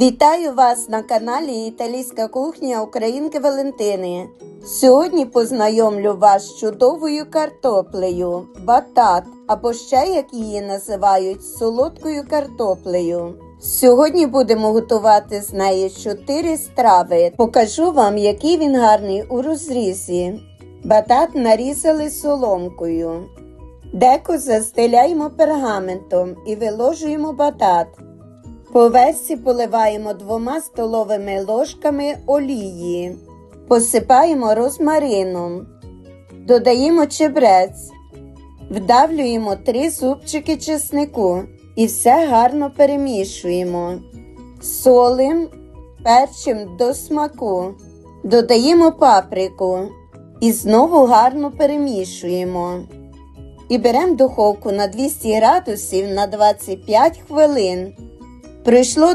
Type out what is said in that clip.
Вітаю вас на каналі Італійська кухня Українки Валентини. Сьогодні познайомлю вас з чудовою картоплею, батат або ще як її називають солодкою картоплею. Сьогодні будемо готувати з неї 4 страви. Покажу вам, який він гарний у розрізі. Батат нарізали соломкою. Деко застеляємо пергаментом і виложуємо батат. По версі поливаємо двома столовими ложками олії, посипаємо розмарином, додаємо чебрець, вдавлюємо три зубчики чеснику і все гарно перемішуємо. Солим, перчим до смаку, додаємо паприку і знову гарно перемішуємо. І беремо духовку на 200 градусів на 25 хвилин. Пройшло